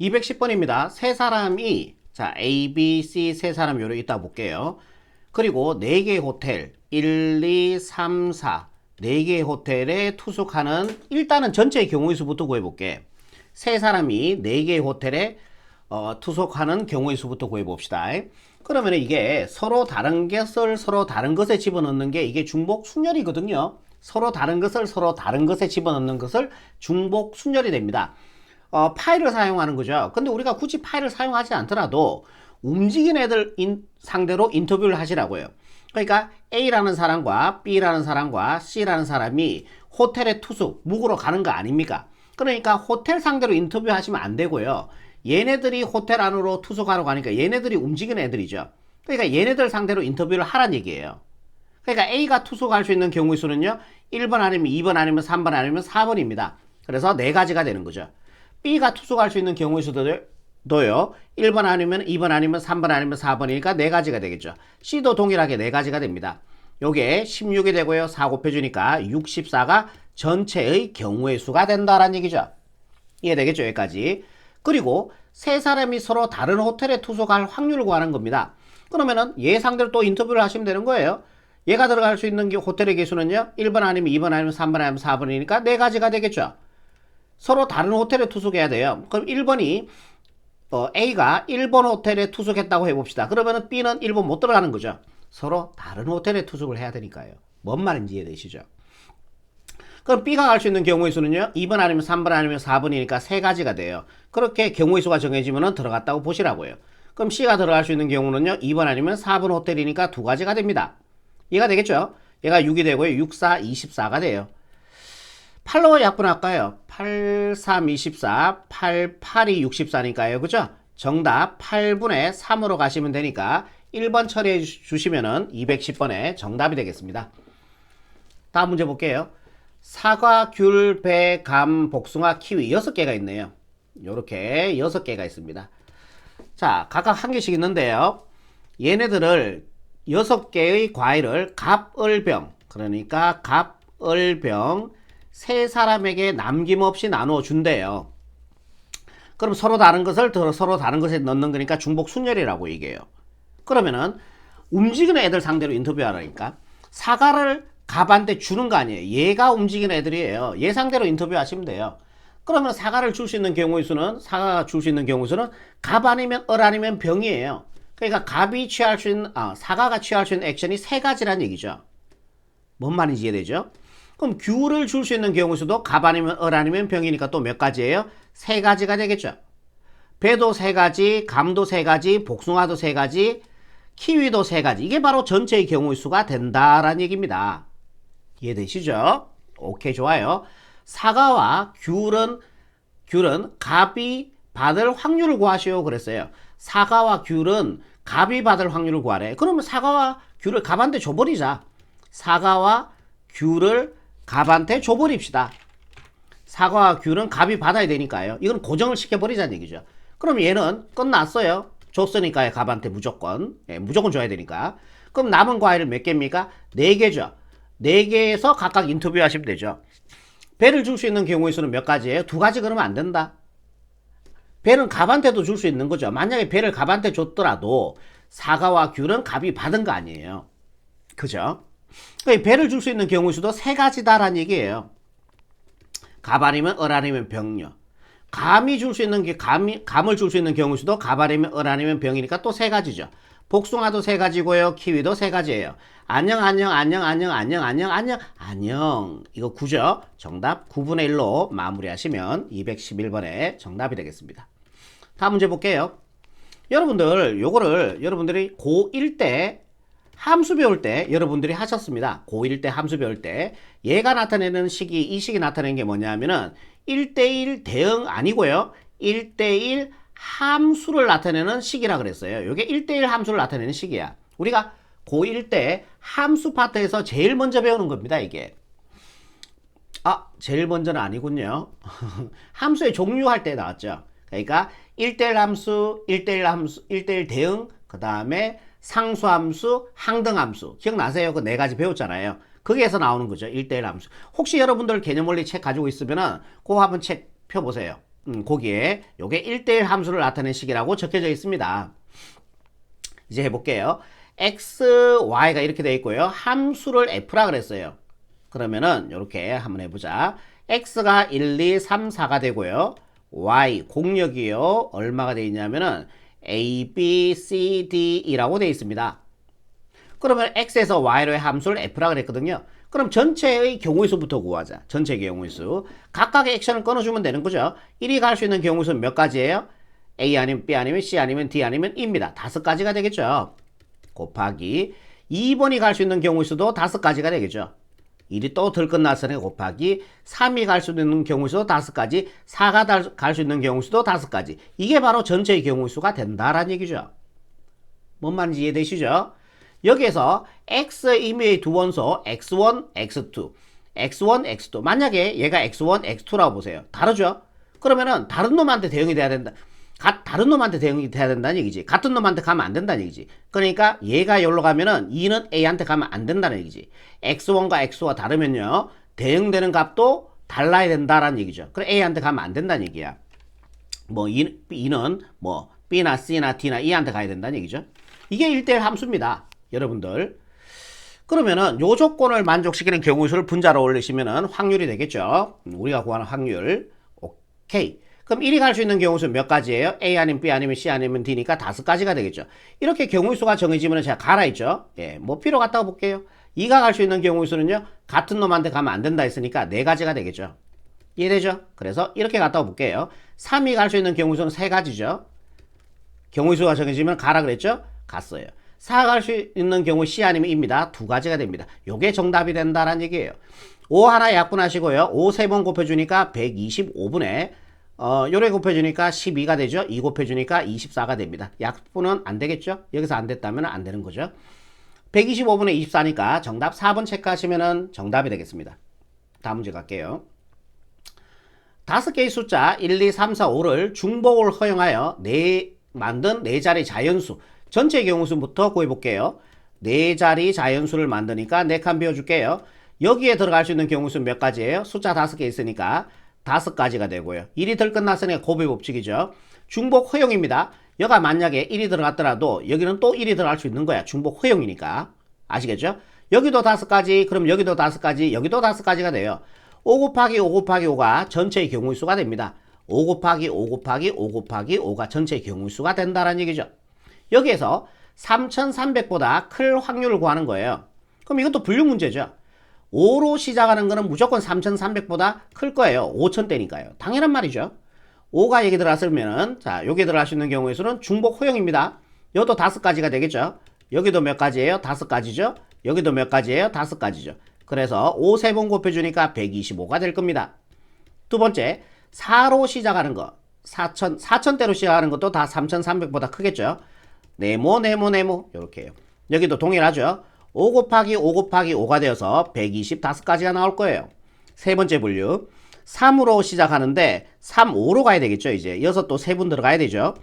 210번입니다. 세 사람이 자 A, B, C 세 사람 요로 있다 볼게요. 그리고 4개의 호텔 1, 2, 3, 4 4개의 호텔에 투숙하는 일단은 전체의 경우의 수부터 구해볼게. 세 사람이 4개의 호텔에 어, 투숙하는 경우의 수부터 구해봅시다. 그러면 이게 서로 다른 것을 서로 다른 것에 집어넣는 게 이게 중복 순열이거든요. 서로 다른 것을 서로 다른 것에 집어넣는 것을 중복 순열이 됩니다. 어, 파일을 사용하는 거죠. 근데 우리가 굳이 파일을 사용하지 않더라도 움직이는 애들 인- 상대로 인터뷰를 하시라고요. 그러니까 A라는 사람과 B라는 사람과 C라는 사람이 호텔에 투숙, 묵으러 가는 거 아닙니까? 그러니까 호텔 상대로 인터뷰 하시면 안 되고요. 얘네들이 호텔 안으로 투숙하러 가니까 얘네들이 움직이는 애들이죠. 그러니까 얘네들 상대로 인터뷰를 하란 얘기예요. 그러니까 A가 투숙할 수 있는 경우의 수는요. 1번 아니면 2번 아니면 3번 아니면 4번입니다. 그래서 네 가지가 되는 거죠. B가 투숙할 수 있는 경우의 수도요. 1번 아니면 2번 아니면 3번 아니면 4번이니까 네 가지가 되겠죠. C도 동일하게 네 가지가 됩니다. 요게 16이 되고요. 4 곱해주니까 64가 전체의 경우의 수가 된다라는 얘기죠. 이해되겠죠? 여기까지. 그리고 세 사람이 서로 다른 호텔에 투숙할 확률을 구하는 겁니다. 그러면은 얘 상대로 또 인터뷰를 하시면 되는 거예요. 얘가 들어갈 수 있는 게 호텔의 개수는요. 1번 아니면 2번 아니면 3번 아니면 4번이니까 네 가지가 되겠죠. 서로 다른 호텔에 투숙해야 돼요. 그럼 1번이 어, A가 1번 호텔에 투숙했다고 해봅시다. 그러면은 B는 1번 못 들어가는 거죠. 서로 다른 호텔에 투숙을 해야 되니까요. 뭔 말인지 이해되시죠? 그럼 B가 갈 수 있는 경우의 수는요. 2번 아니면 3번 아니면 4번이니까 세 가지가 돼요. 그렇게 경우의 수가 정해지면 들어갔다고 보시라고요. 그럼 C가 들어갈 수 있는 경우는요. 2번 아니면 4번 호텔이니까 두 가지가 됩니다. 이해가 되겠죠? 얘가 6이 되고요. 6, 4, 24가 돼요. 8로 약분 할까요? 8, 3, 24, 8, 8이 64니까요. 그죠? 정답 8분의 3으로 가시면 되니까 1번 처리해 주- 주시면은 210번에 정답이 되겠습니다. 다음 문제 볼게요. 사과, 귤, 배, 감, 복숭아, 키위 6개가 있네요. 요렇게 6개가 있습니다. 자, 각각 한 개씩 있는데요. 얘네들을 6개의 과일을 갑을병, 그러니까 갑을병 세 사람에게 남김없이 나누어 준대요. 그럼 서로 다른 것을 더 서로 다른 것에 넣는 거니까 중복 순열이라고 얘기해요. 그러면은 움직이는 애들 상대로 인터뷰하라니까 사과를 갑한테 주는 거 아니에요. 얘가 움직이는 애들이에요. 얘 상대로 인터뷰하시면 돼요. 그러면 사과를 줄 수 있는 경우의 수는 사과가 줄 수 있는 경우의 수는 갑 아니면 얼 아니면 병이에요. 그러니까 갑이 취할 수 있는 아, 사과가 취할 수 있는 액션이 세 가지란 얘기죠. 뭔 말인지 이해되죠? 그럼 귤을 줄수 있는 경우 수도 갑 아니면 얼 아니면 병이니까 또 몇 가지예요? 세 가지가 되겠죠. 배도 세 가지, 감도 세 가지, 복숭아도 세 가지, 키위도 세 가지. 이게 바로 전체의 경우의 수가 된다라는 얘기입니다. 이해되시죠? 오케이, 좋아요. 사과와 귤은, 귤은 갑이 받을 확률을 구하시오. 그랬어요. 사과와 귤은 갑이 받을 확률을 구하래. 그러면 사과와 귤을 갑한테 줘버리자. 사과와 귤을 갑한테 줘버립시다. 사과와 귤은 갑이 받아야 되니까요. 이건 고정을 시켜버리자는 얘기죠. 그럼 얘는 끝났어요. 줬으니까요. 갑한테 무조건. 예, 무조건 줘야 되니까. 그럼 남은 과일은 몇 개입니까? 네 개죠. 네 개에서 각각 인터뷰 하시면 되죠. 배를 줄 수 있는 경우의 수는 몇 가지예요? 두 가지 그러면 안 된다. 배는 갑한테도 줄 수 있는 거죠. 만약에 배를 갑한테 줬더라도 사과와 귤은 갑이 받은 거 아니에요. 그죠? 그러니까 배를 줄 수 있는 경우의 수도 세 가지다라는 얘기예요. 갑 아니면 얼 아니면 병요. 감이 줄 수 있는 게 감이 감을 줄 수 있는 경우 수도 갑 아니면 얼 아니면 병이니까 또 세 가지죠. 복숭아도 세 가지고요. 키위도 세 가지예요. 안녕 안녕 안녕 안녕 안녕 안녕 안녕 안녕. 이거 9죠. 정답 9분의 1로 마무리하시면 211번에 정답이 되겠습니다. 다음 문제 볼게요. 여러분들 요거를 여러분들이 고1 때 함수 배울 때 여러분들이 하셨습니다. 고1 때 함수 배울 때 얘가 나타내는 식이 이 식이 나타내는 게 뭐냐면은 1대1 대응 아니고요. 1대1 함수를 나타내는 식이라 그랬어요. 이게 1대1 함수를 나타내는 식이야. 우리가 고1 때 함수 파트에서 제일 먼저 배우는 겁니다, 이게. 아, 제일 먼저는 아니군요. 함수의 종류할 때 나왔죠. 그러니까 1대1 함수, 1대1 함수, 1대1 대응, 그 다음에 상수함수, 항등함수. 기억나세요? 그 네 가지 배웠잖아요. 거기에서 나오는 거죠. 1대1 함수. 혹시 여러분들 개념 원리 책 가지고 있으면은 그거 한번 책 펴보세요. 음, 거기에 요게 1대1 함수를 나타낸 식이라고 적혀져 있습니다. 이제 해볼게요. x, y가 이렇게 되어 있고요. 함수를 f라 그랬어요. 그러면은 이렇게 한번 해보자. x가 1, 2, 3, 4가 되고요. y 공역이요. 얼마가 되어 있냐면은 a, b, c, d, e라고 되어 있습니다. 그러면 x에서 y로의 함수를 f라 그랬거든요. 그럼 전체의 경우의 수부터 구하자. 전체 경우의 수. 각각의 액션을 끊어주면 되는 거죠. 1이 갈 수 있는 경우의 수는 몇 가지예요? A 아니면 B 아니면 C 아니면 D 아니면 E입니다. 다섯 가지가 되겠죠. 곱하기 2번이 갈 수 있는 경우의 수도 다섯 가지가 되겠죠. 1이 또 덜 끝났으니 곱하기 3이 갈 수 있는 경우의 수도 다섯 가지, 4가 갈 수 있는 경우의 수도 다섯 가지. 이게 바로 전체의 경우의 수가 된다라는 얘기죠. 뭔 말인지 이해되시죠? 여기에서 x 의미의 두 원소 x1, x2, x1, x2 만약에 얘가 x1, x2라고 보세요. 다르죠? 그러면은 다른 놈한테 대응이 돼야 된다. 가, 다른 놈한테 대응이 돼야 된다는 얘기지. 같은 놈한테 가면 안 된다는 얘기지. 그러니까 얘가 여기로 가면은 2는 A한테 가면 안 된다는 얘기지. X1과 X2가 다르면요. 대응되는 값도 달라야 된다라는 얘기죠. 그래 A한테 가면 안 된다는 얘기야. 뭐 2, 2는 뭐 B나 C나 D나 E한테 가야 된다는 얘기죠. 이게 1대1 함수입니다. 여러분들. 그러면은 요 조건을 만족시키는 경우의 수를 분자로 올리시면은 확률이 되겠죠. 음, 우리가 구하는 확률. 오케이. 그럼 1이 갈 수 있는 경우 수 몇 가지예요? A 아니면 B 아니면 C 아니면 D니까 다섯 가지가 되겠죠. 이렇게 경우의 수가 정해지면 제가 갈아 있죠. 예, 뭐 필요 같다고 볼게요. 2가 갈 수 있는 경우의 수는요. 같은 놈한테 가면 안 된다 했으니까 네 가지가 되겠죠. 이해되죠? 그래서 이렇게 갖다 볼게요. 3이 갈 수 있는 경우의 수는 세 가지죠. 경우의 수가 정해지면 가라 그랬죠? 갔어요. 4가 갈수 있는 경우 C 아니면 E입니다. 두 가지가 됩니다. 요게 정답이 된다라는 얘기예요. 5 하나 약분하시고요. 5 세 번 곱해주니까 125분에 어, 요래 곱해주니까 12가 되죠. 2 곱해주니까 24가 됩니다. 약분은 안 되겠죠? 여기서 안 됐다면 안 되는 거죠. 125분의 24니까 정답 4번 체크하시면 정답이 되겠습니다. 다음 문제 갈게요. 다섯 개의 숫자 1, 2, 3, 4, 5를 중복을 허용하여 네, 만든 네 자리 자연수 전체 경우수부터 구해볼게요. 네 자리 자연수를 만드니까 네 칸 비워줄게요. 여기에 들어갈 수 있는 경우수 몇 가지예요? 숫자 다섯 개 있으니까 다섯 가지가 되고요. 1이 덜 끝났으니까 곱의 법칙이죠. 중복 허용입니다. 여가 만약에 1이 들어갔더라도 여기는 또 1이 들어갈 수 있는 거야. 중복 허용이니까. 아시겠죠? 여기도 다섯 가지, 그럼 여기도 다섯 가지, 여기도 다섯 가지가 돼요. 5 곱하기 5 곱하기 5가 전체의 경우의 수가 됩니다. 5 곱하기 5 곱하기 5 곱하기 5가 전체의 경우의 수가 된다는 얘기죠. 여기에서 3300보다 클 확률을 구하는 거예요. 그럼 이것도 분류 문제죠. 5로 시작하는 거는 무조건 3300보다 클 거예요. 5000대니까요. 당연한 말이죠. 5가 여기 들어갔으면은 자, 여기 있는 경우의 수는 중복 허용입니다. 여기도 다섯 가지가 되겠죠. 여기도 몇 가지예요? 다섯 가지죠. 여기도 몇 가지예요? 다섯 가지죠. 그래서 5 세 번 곱해주니까 125가 될 겁니다. 두 번째, 4로 시작하는 거. 4천, 4천대로 시작하는 것도 다 3,300보다 크겠죠. 네모, 네모, 네모. 이렇게요. 여기도 동일하죠. 5 곱하기 5 곱하기 5가 되어서 125가지가 나올 거예요. 세 번째 분류. 3으로 시작하는데 3, 5로 가야 되겠죠. 이제 여섯 또세 분 들어가야 되죠.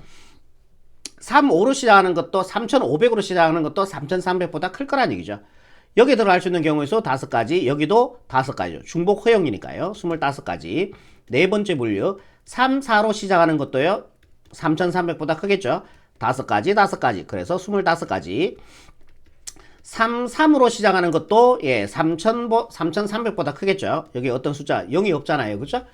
3, 5로 시작하는 것도 3,500으로 시작하는 것도 3,300보다 클 거란 얘기죠. 여기 들어갈 수 있는 경우의 수 다섯 가지, 여기도 다섯 가지죠. 중복 허용이니까요. 25가지. 네 번째 분류. 3, 4로 시작하는 것도요. 3,300보다 크겠죠. 다섯 가지, 다섯 가지. 그래서 25가지. 3, 3으로 시작하는 것도 예, 3,000, 3,300보다 크겠죠. 여기 어떤 숫자 0이 없잖아요. 그죠?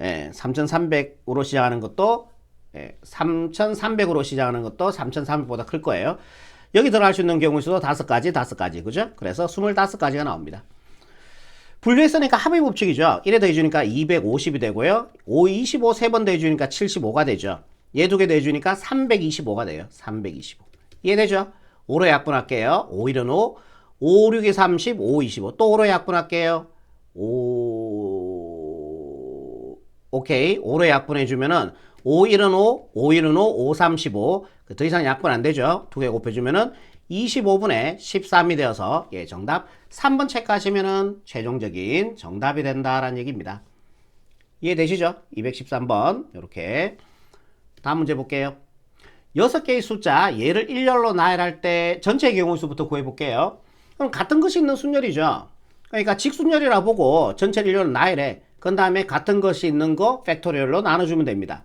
예, 3,300으로 시작하는 것도 예, 3,300으로 시작하는 것도 3,300보다 클 거예요. 여기 들어갈 수 있는 경우 수도 다섯 가지, 다섯 가지. 그죠? 그래서 25가지가 나옵니다. 분류했으니까 합의 법칙이죠. 1에 더해주니까 250이 되고요. 5, 25 세 번 더해주니까 75가 되죠. 얘 두 개 더해주니까 325가 돼요. 325. 이해되죠? 5로 약분할게요. 5, 1은 5. 5, 6이 30, 5, 25. 또 5로 약분할게요. 5, 오케이. 5로 약분해주면은 5, 1은 5, 5, 1은 5, 5, 35. 그더 이상 약분 안 되죠. 두 개 곱해주면은 25분의 13이 되어서 예, 정답 3번 체크하시면은 최종적인 정답이 된다라는 얘기입니다. 이해되시죠? 213번. 이렇게. 다음 문제 볼게요. 여섯 개의 숫자 얘를 일렬로 나열할 때 전체 경우수부터 구해볼게요. 그럼 같은 것이 있는 순열이죠. 그러니까 직순열이라 보고 전체를 일렬로 나열해. 그 다음에 같은 것이 있는 거 팩토리얼로 나눠주면 됩니다.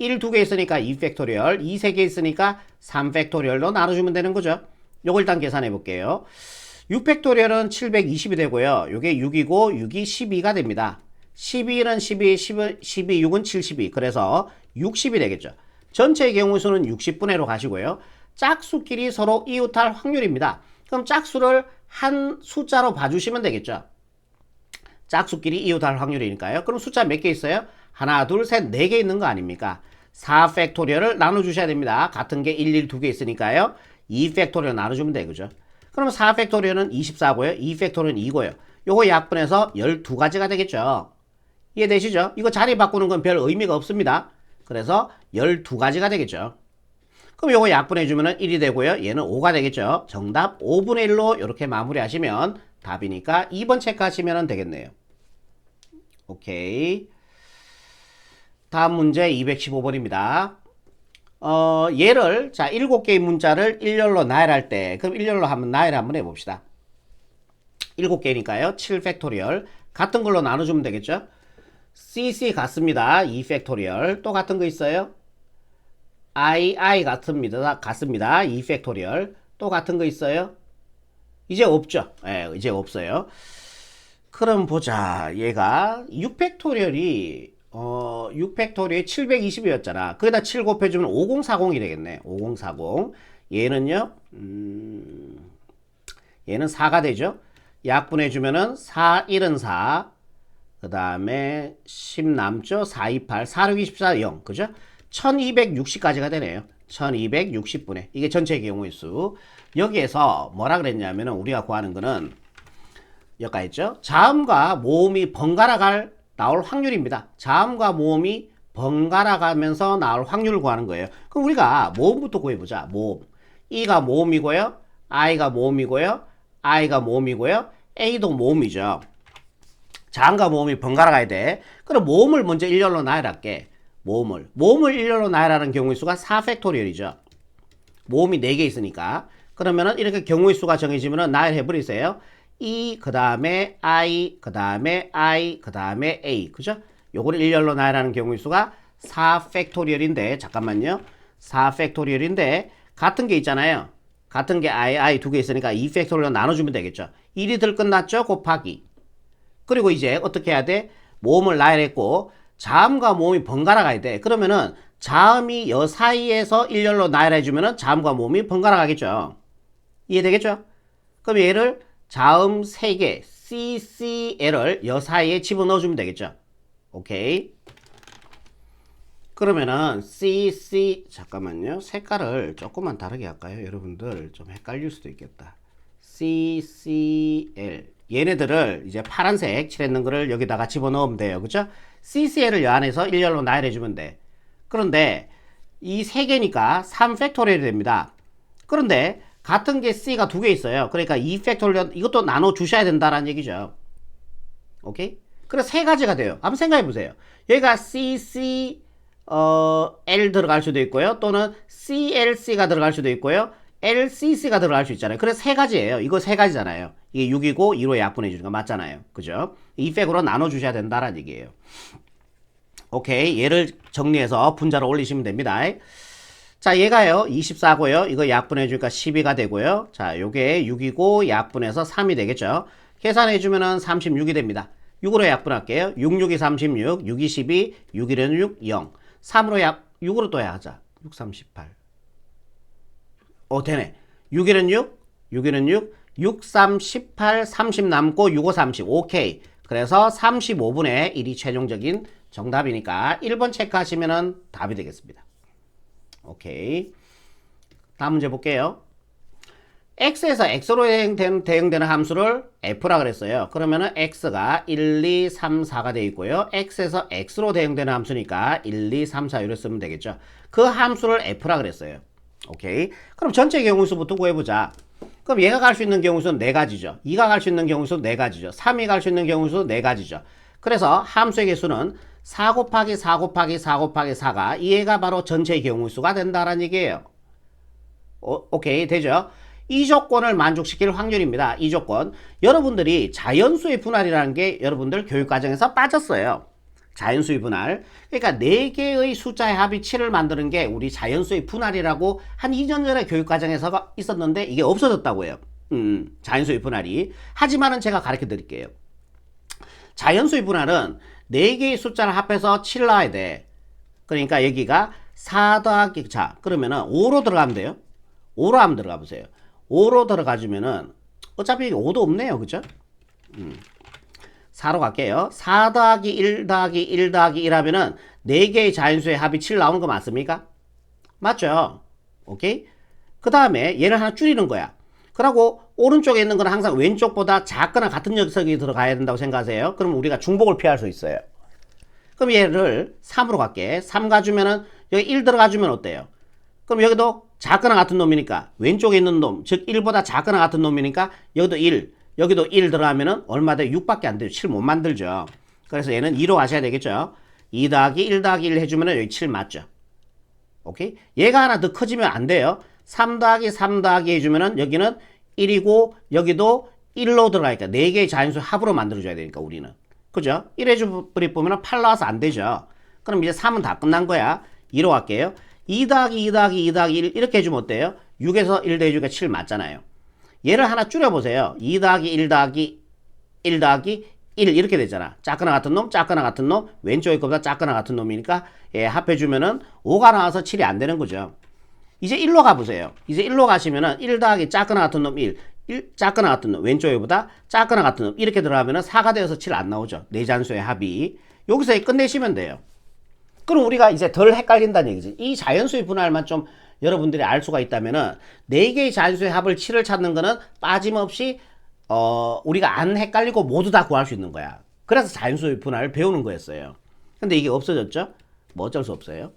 1두개 있으니까 2 팩토리얼, 2세개 있으니까 3 팩토리얼로 나눠주면 되는 거죠. 요걸 일단 계산해 볼게요. 6 팩토리얼은 720이 되고요. 요게 6이고 6이 12가 됩니다. 12는 12, 12, 12, 6은 72. 그래서 60이 되겠죠. 전체의 경우 수는 60분의로 가시고요. 짝수끼리 서로 이웃할 확률입니다. 그럼 짝수를 한 숫자로 봐주시면 되겠죠. 짝수끼리 이웃할 확률이니까요. 그럼 숫자 몇 개 있어요? 하나, 둘, 셋, 네 개 있는 거 아닙니까? 4 팩토리얼을 나눠주셔야 됩니다. 같은 게 1, 1, 두개 있으니까요. 2 팩토리얼 나눠주면 되죠. 그럼 4 팩토리얼은 24고요. 2 팩토리얼은 2고요. 요거 약분해서 12가지가 되겠죠. 이해되시죠? 이거 자리 바꾸는 건 별 의미가 없습니다. 그래서 12가지가 되겠죠. 그럼 요거 약분해 주면 1이 되고요. 얘는 5가 되겠죠. 정답 5분의 1로 이렇게 마무리하시면 답이니까 2번 체크하시면 되겠네요. 오케이. 다음 문제 215번입니다. 어, 얘를, 자, 7개의 문자를 일렬로 나열할 때, 그럼 일렬로 한번 나열 한번 해 봅시다. 7개니까요. 7 팩토리얼. 같은 걸로 나눠 주면 되겠죠? CC 같습니다. 2 팩토리얼. 또 같은 거 있어요? I, I 같습니다. 같습니다. 2 팩토리얼. 또 같은 거 있어요? 이제 없죠. 예, 이제 없어요. 그럼 보자. 얘가 6 팩토리얼이 어, 6 팩토리얼이 720이었잖아. 거기다 7 곱해주면 5040이 되겠네. 5040. 얘는요, 음, 얘는 4가 되죠. 약분해주면은 4, 1은 4. 그 다음에 10 남죠. 4, 2, 8. 4, 6, 24, 0. 그죠? 1260까지가 되네요. 1260분의. 이게 전체 경우의 수. 여기에서 뭐라 그랬냐면은 우리가 구하는 거는 여기가 있죠. 자음과 모음이 번갈아 갈 나올 확률입니다. 자음과 모음이 번갈아 가면서 나올 확률을 구하는 거예요. 그럼 우리가 모음부터 구해보자. 모음. E가 모음이고요. I가 모음이고요. I가 모음이고요. A도 모음이죠. 자음과 모음이 번갈아 가야 돼. 그럼 모음을 먼저 일렬로 나열할게. 모음을. 모음을 일렬로 나열하는 경우의 수가 4팩토리얼이죠. 모음이 4개 있으니까. 그러면은 이렇게 경우의 수가 정해지면은 나열해 버리세요. E 그 다음에 I 그 다음에 I 그 다음에 A 그죠? 요거를 일렬로 나열하는 경우의 수가 4 팩토리얼인데 잠깐만요. 4 팩토리얼인데 같은 게 있잖아요. 같은 게 I I 두 개 있으니까 2 팩토리얼 나눠주면 되겠죠. 1이 들 끝났죠? 곱하기. 그리고 이제 어떻게 해야 돼? 모음을 나열했고 자음과 모음이 번갈아 가야 돼. 그러면은 자음이 여 사이에서 일렬로 나열해 주면은 자음과 모음이 번갈아 가겠죠. 이해되겠죠? 그럼 얘를 자음 3개 CCL을 여 사이에 집어넣어 주면 되겠죠. 오케이. 그러면은 CC 잠깐만요. 색깔을 조금만 다르게 할까요? 여러분들 좀 헷갈릴 수도 있겠다. CCL 얘네들을 이제 파란색 칠했는 거를 여기다가 집어넣으면 돼요. 그죠? CCL을 여 안에서 일렬로 나열해 주면 돼. 그런데 이 세 개니까 3 팩토리얼이 됩니다. 그런데 같은 게 C가 두 개 있어요. 그러니까 2 팩토리얼 이것도 나눠 주셔야 된다라는 얘기죠. 오케이? 그래서 세 가지가 돼요. 한번 생각해 보세요. 여기가 CC 어, L 들어갈 수도 있고요. 또는 CLC가 들어갈 수도 있고요. LCC가 들어갈 수 있잖아요. 그래서 세 가지예요. 이거 세 가지잖아요. 이게 6이고 2로 약분해 주는 거 맞잖아요. 그죠? 이 팩으로 나눠 주셔야 된다라는 얘기예요. 오케이. 얘를 정리해서 분자로 올리시면 됩니다. 자, 얘가요. 24고요. 이거 약분해 주니까 12가 되고요. 자, 요게 6이고 약분해서 3이 되겠죠. 계산해 주면은 36이 됩니다. 6으로 약분할게요. 6, 6이 36, 6, 2, 12, 6, 1은 6, 0. 3으로 약, 6으로 또 하자. 6, 38. 어, 되네. 6일은 6, 6일은 6, 6, 3, 18, 30 남고 6, 5, 30. 오케이. 그래서 35분의 1이 최종적인 정답이니까 1번 체크하시면 답이 되겠습니다. 오케이. 다음 문제 볼게요. x에서 x로 대응되는, 대응되는 함수를 f라 그랬어요. 그러면은 x가 1, 2, 3, 4가 되어 있고요. x에서 x로 대응되는 함수니까 1, 2, 3, 4 이렇게 쓰면 되겠죠. 그 함수를 f라 그랬어요. 오케이. 그럼 전체 경우수부터 구해보자. 그럼 얘가 갈 수 있는 경우수는 네 가지죠. 2가 갈 수 있는 경우수 네 가지죠. 3이 갈 수 있는 경우수 네 가지죠. 그래서 함수의 개수는 4 곱하기 4 곱하기 4 곱하기 4가 얘가 바로 전체 경우수가 된다라는 얘기예요. 오, 오케이 되죠? 이 조건을 만족시킬 확률입니다. 이 조건. 여러분들이 자연수의 분할이라는 게 여러분들 교육과정에서 빠졌어요. 자연수의 분할. 그러니까 4개의 숫자의 합이 7을 만드는 게 우리 자연수의 분할이라고 한 2년 전에 교육 과정에서 있었는데 이게 없어졌다고 해요. 음, 자연수의 분할이. 하지만은 제가 가르쳐 드릴게요. 자연수의 분할은 4개의 숫자를 합해서 7 나와야 돼. 그러니까 여기가 4 더하기, 자, 그러면은 5로 들어가면 돼요. 5로 한번 들어가 보세요. 5로 들어가 주면은 어차피 5도 없네요. 그죠? 음. 4로 갈게요. 4 더하기 1 더하기 1 더하기 1 하면은 4개의 자연수의 합이 7 나오는 거 맞습니까? 맞죠? 오케이? 그 다음에 얘를 하나 줄이는 거야. 그러고 오른쪽에 있는 건 항상 왼쪽보다 작거나 같은 녀석이 들어가야 된다고 생각하세요. 그럼 우리가 중복을 피할 수 있어요. 그럼 얘를 3으로 갈게. 3 가주면은 여기 1 들어가주면 어때요? 그럼 여기도 작거나 같은 놈이니까 왼쪽에 있는 놈, 즉 1보다 작거나 같은 놈이니까 여기도 1, 여기도 1 들어가면은 얼마 돼? 6밖에 안 돼요. 7 못 만들죠. 그래서 얘는 2로 가셔야 되겠죠. 2 더하기 1 더하기 1 해주면은 여기 7 맞죠. 오케이? 얘가 하나 더 커지면 안 돼요. 3 더하기 3 더하기 해주면은 여기는 1이고 여기도 1로 들어가니까 4개의 자연수 합으로 만들어줘야 되니까 우리는. 그죠? 1 해주버리 보면은 8 나와서 안 되죠. 그럼 이제 3은 다 끝난 거야. 2로 갈게요. 2 더하기 2 더하기 2 더하기 1 이렇게 해주면 어때요? 6에서 1 더해주니까 7 맞잖아요. 얘를 하나 줄여보세요. 2 더하기 1 더하기 1 더하기 1 이렇게 되잖아. 작거나 같은 놈, 작거나 같은 놈, 왼쪽에 것보다 작거나 같은 놈이니까 예, 합해주면은 5가 나와서 7이 안 되는 거죠. 이제 1로 가보세요. 이제 1로 가시면은 1 더하기 작거나 같은 놈 1, 1 작거나 같은 놈, 왼쪽에보다 작거나 같은 놈 이렇게 들어가면은 4가 되어서 7 안 나오죠. 네 잔수의 합이. 여기서 끝내시면 돼요. 그럼 우리가 이제 덜 헷갈린다는 얘기지. 이 자연수의 분할만 좀 여러분들이 알 수가 있다면은 네 개의 자연수의 합을 7을 찾는 거는 빠짐없이 어 우리가 안 헷갈리고 모두 다 구할 수 있는 거야. 그래서 자연수의 분할을 배우는 거였어요. 근데 이게 없어졌죠? 뭐 어쩔 수 없어요.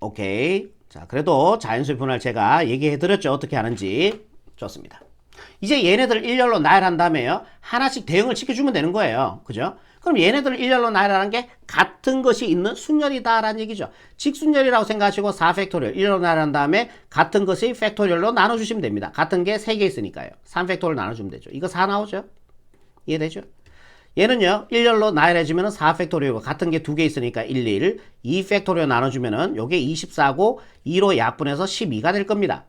오케이. 자, 그래도 자연수의 분할 제가 얘기해 드렸죠. 어떻게 하는지. 좋습니다. 이제 얘네들 일렬로 나열한 다음에요. 하나씩 대응을 시켜주면 되는 거예요. 그죠? 그럼 얘네들을 일렬로 나열하는 게 같은 것이 있는 순열이다라는 얘기죠. 직순열이라고 생각하시고 4팩토리얼 일렬로 나열한 다음에 같은 것이 팩토리얼로 나눠주시면 됩니다. 같은 게 3개 있으니까요. 3팩토리얼 나눠주면 되죠. 이거 4 나오죠? 이해되죠? 얘는요, 일렬로 나열해주면 4팩토리얼과 같은 게 두 개 있으니까 1, 1, 2팩토리얼 나눠주면 은 요게 24고 2로 약분해서 12가 될 겁니다.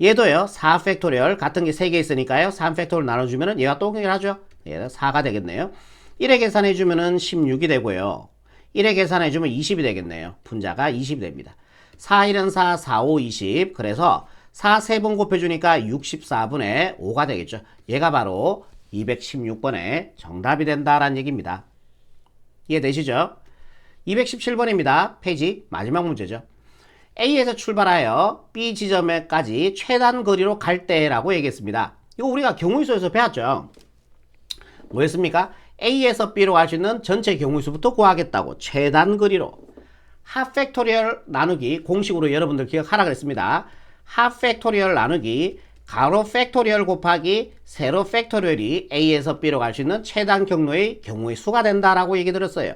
얘도요, 4팩토리얼 같은 게 3개 있으니까요, 3팩토리얼 나눠주면 은 얘가 또 동일하죠? 얘는 4가 되겠네요. 1에 계산해 주면은 16이 되고요. 1에 계산해 주면 20이 되겠네요. 분자가 20이 됩니다. 4, 1은 4, 4, 5, 20. 그래서 4 3번 곱해주니까 64분의 5가 되겠죠. 얘가 바로 216번의 정답이 된다라는 얘기입니다. 이해되시죠? 217번입니다. 페이지 마지막 문제죠. A에서 출발하여 B 지점에까지 최단 거리로 갈 때라고 얘기했습니다. 이거 우리가 경우의 수에서 배웠죠. 뭐였습니까? A에서 B로 갈 수 있는 전체 경우 수부터 구하겠다고 최단 거리로 하 팩토리얼 나누기 공식으로 여러분들 기억하라 그랬습니다. 하 팩토리얼 나누기 가로 팩토리얼 곱하기 세로 팩토리얼이 A에서 B로 갈 수 있는 최단 경로의 경우의 수가 된다라고 얘기 드렸어요.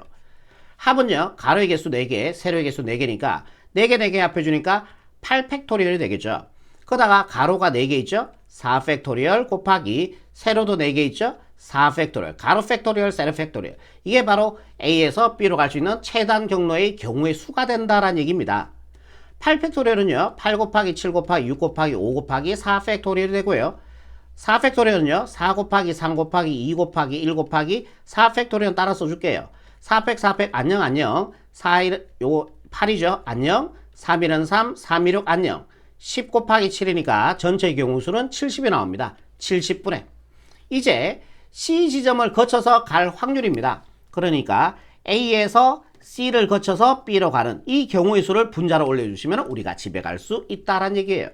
합은요. 가로의 개수 4개, 세로의 개수 4개니까 4개 4개 합해주니까 8 팩토리얼이 되겠죠. 그러다가 가로가 4개 있죠. 4 팩토리얼 곱하기 세로도 4개 있죠. 4 팩토리얼, 가로 팩토리얼, 세로 팩토리얼. 이게 바로 A에서 B로 갈 수 있는 최단 경로의 경우의 수가 된다라는 얘기입니다. 8 팩토리얼은요. 8 곱하기 7 곱하기 6 곱하기 5 곱하기 4 팩토리얼이 되고요. 4 팩토리얼은요. 4 곱하기 3 곱하기 2 곱하기 1 곱하기 4 팩토리얼 따라 써줄게요. 4팩 4팩 안녕 안녕 4 1, 요 8이죠. 안녕 3일은 3, 3, 1, 6 안녕 10 곱하기 7이니까 전체 경우수는 70이 나옵니다. 70분의 이제 C 지점을 거쳐서 갈 확률입니다. 그러니까 A에서 C를 거쳐서 B로 가는 이 경우의 수를 분자로 올려주시면 우리가 집에 갈 수 있다라는 얘기예요.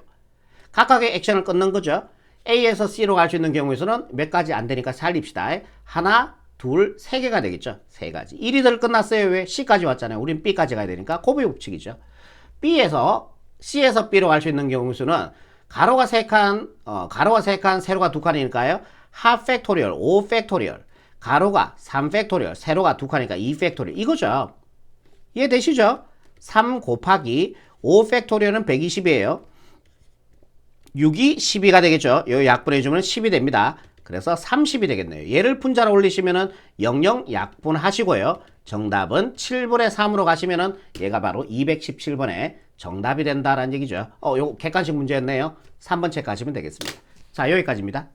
각각의 액션을 끊는 거죠. A에서 C로 갈 수 있는 경우의 수는 몇 가지 안 되니까 살립시다. 하나, 둘, 세 개가 되겠죠. 세 가지. 1이들 끝났어요. 왜? C까지 왔잖아요. 우린 B까지 가야 되니까 고비 법칙이죠. B에서 C에서 B로 갈 수 있는 경우의 수는 가로가 세 칸, 어, 가로가 세 칸, 세로가 두 칸이니까요. 하 팩토리얼, 5 팩토리얼, 가로가 3 팩토리얼, 세로가 두 칸이니까 2 팩토리얼. 이거죠. 이해되시죠? 3 곱하기 5 팩토리얼은 120이에요. 6이 12가 되겠죠. 요 약분해 주면 10이 됩니다. 그래서 30이 되겠네요. 얘를 분자로 올리시면은 00 약분 하시고요. 정답은 7분의 3으로 가시면은 얘가 바로 217번의 정답이 된다라는 얘기죠. 어, 요거 객관식 문제였네요. 3번 체크하시면 되겠습니다. 자, 여기까지입니다.